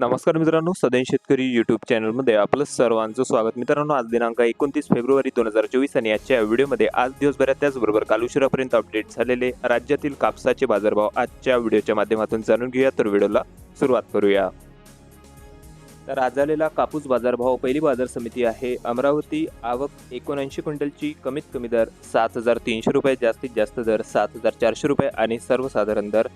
नमस्कार मित्रांनो सदैन शेतकरी युट्यूब चॅनलमध्ये आपलं सर्वांचं स्वागत. मित्रांनो आज दिनांक एकोणतीस फेब्रुवारी दोन हजार चोवीस आणि आजच्या व्हिडिओमध्ये आज दिवसभरात त्याचबरोबर काल उशिरापर्यंत अपडेट झालेले राज्यातील कापसाचे बाजारभाव आजच्या व्हिडिओच्या माध्यमातून जाणून घेऊया. तर व्हिडिओला सुरुवात करूया. तर आज झालेला कापूस बाजारभाव पहिली बाजार समिती आहे अमरावती. आवक एकोणऐंशी क्विंटलची कमीत कमी दर सात हजार तीनशे रुपये जास्तीत जास्त दर सात हजार चारशे रुपये आणि सर्वसाधारण दर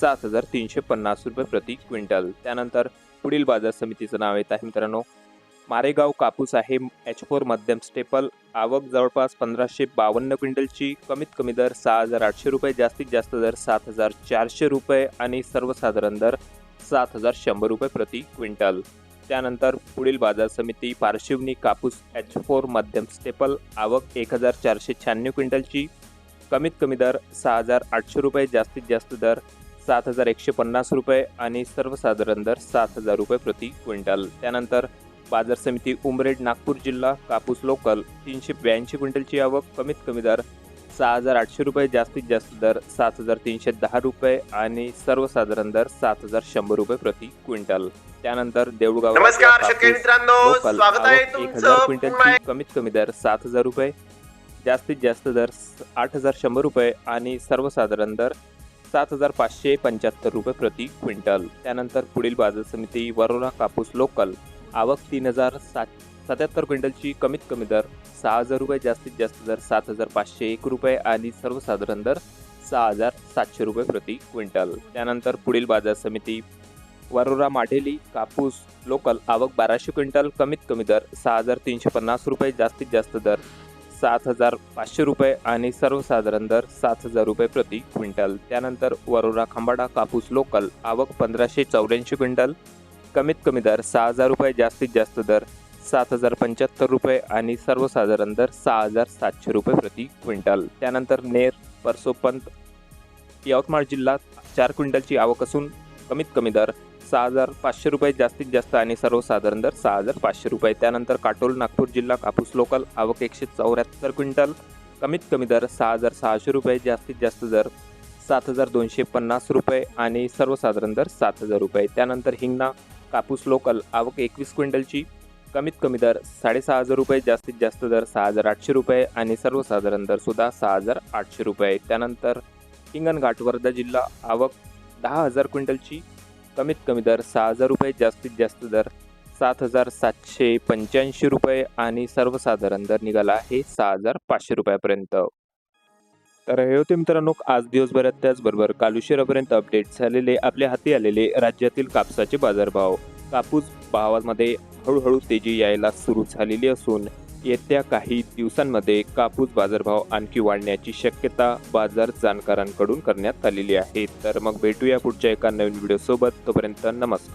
सात हजार तीनशे पन्नास रुपये प्रति क्विंटल. त्यानंतर पुढील बाजार समितीचं नाव येत आहे. मित्रांनो मारेगाव कापूस आहे. एच फोर मध्यम स्टेपल आवक जवळपास पंधराशे बावन्न क्विंटलची. कमीत कमी दर सहा हजार आठशे रुपये जास्तीत जास्त दर सात हजार चारशे रुपये आणि सर्वसाधारण दर सात हजार शंभर रुपये प्रति क्विंटल. त्यानंतर पुढील बाजार समिती पार्शिवनी कापूस एच फोर मध्यम स्टेपल आवक एक हजार चारशे शहाण्णव क्विंटलची. कमीत कमी दर सहा हजार आठशे रुपये जास्तीत जास्त दर सात हजार एकशे पन्नास रुपये आणि सर्वसाधारण दर सात हजार रुपये प्रति क्विंटल. त्यानंतर बाजार समिती उमरेड नागपूर जिल्हा कापूस लोकल तीनशे ब्याऐंशी क्विंटलची आवक कमीत कमी दर सहा हजार आठशे रुपये जास्तीत जास्त दर सात हजार तीनशे दहा रुपये आणि सर्वसाधारण दर सात हजार शंभर रुपये प्रति क्विंटल. त्यानंतर देऊळगाव नमस्कार शेतकरी मित्रांनो लोकल स्वागत आहे एक हजार क्विंटलची कमीत कमी दर सात हजार रुपये जास्तीत जास्त दर आठ हजार शंभर रुपये आणि सर्वसाधारण दर सात हजार पाचशे पंच्याहत्तर रुपये प्रति क्विंटल. त्यानंतर पुढील बाजार समिती वरोरा कापूस लोकल. आवक तीन हजार सात सत्याहत्तर क्विंटलची कमीत कमी दर सहा हजार रुपये जास्तीत जास्त दर सात हजार पाचशे एक रुपये आणि सर्वसाधारण दर सहा हजार सातशे रुपये प्रति क्विंटल. त्यानंतर पुढील बाजार समिती वरोरा माढेली कापूस लोकल आवक बाराशे क्विंटल कमीत कमी दर सहा हजार तीनशे पन्नास रुपये जास्तीत जास्त दर सात हजार पाचशे रुपये आणि सर्वसाधारण दर सात हजार रुपये प्रति क्विंटल. त्यानंतर वरोरा खंबाडा कापूस लोकल आवक पंधराशे चौऱ्याऐंशी क्विंटल. कमीत कमी दर सहा हजार रुपये जास्तीत जास्त दर सात हजार पंच्याहत्तर रुपये आणि सर्वसाधारण दर सहा हजार सातशे रुपये प्रति क्विंटल. त्यानंतर नेर परसोपंत यवतमाळ जिल्ह्यात चार क्विंटलची आवक असून कमीत कमी दर सहा हजार पाचशे रुपये जास्तीत जास्त आणि सर्वसाधारण दर सहा हजार पाचशे रुपये. त्यानंतर काटोल नागपूर जिल्हा कापूस लोकल आवक एकशे चौऱ्याहत्तर क्विंटल कमीत कमी दर सहा हजार सहाशे रुपये जास्तीत जास्त दर सात हजार दोनशे पन्नास रुपये आणि सर्वसाधारण दर सात हजार रुपये. त्यानंतर हिंगणा कापूस लोकल आवक एकवीस क्विंटलची कमीत कमी दर साडेसहा हजार रुपये जास्तीत जास्त दर सहा हजार आठशे रुपये आणि सर्वसाधारण दर सुद्धा सहा हजार आठशे रुपये. त्यानंतर हिंगणघाट वर्धा जिल्हा आवक दहा हजार क्विंटलची कमीत कमी दर सहा हजार रुपये जास्तीत जास्त दर सात हजार सातशे पंच्याऐंशी रुपये आणि सर्वसाधारण दर निघाला आहे सहा हजार पाचशे रुपयापर्यंत. तर हे होते मित्रांनो आज दिवसभरात त्याचबरोबर काल उशिरापर्यंत अपडेट झालेले आपल्या हाती आलेले राज्यातील कापसाचे बाजारभाव. कापूस भावामध्ये हळूहळू तेजी यायला सुरू झालेली असून येत्या काही दिवसांमध्ये कापूस बाजारभाव आणखी वाढण्याची शक्यता बाजार जाणकारांकडून करण्यात आलेली आहे. तर मग भेटूया पुढच्या एका नवीन व्हिडिओसोबत तोपर्यंत नमस्कार.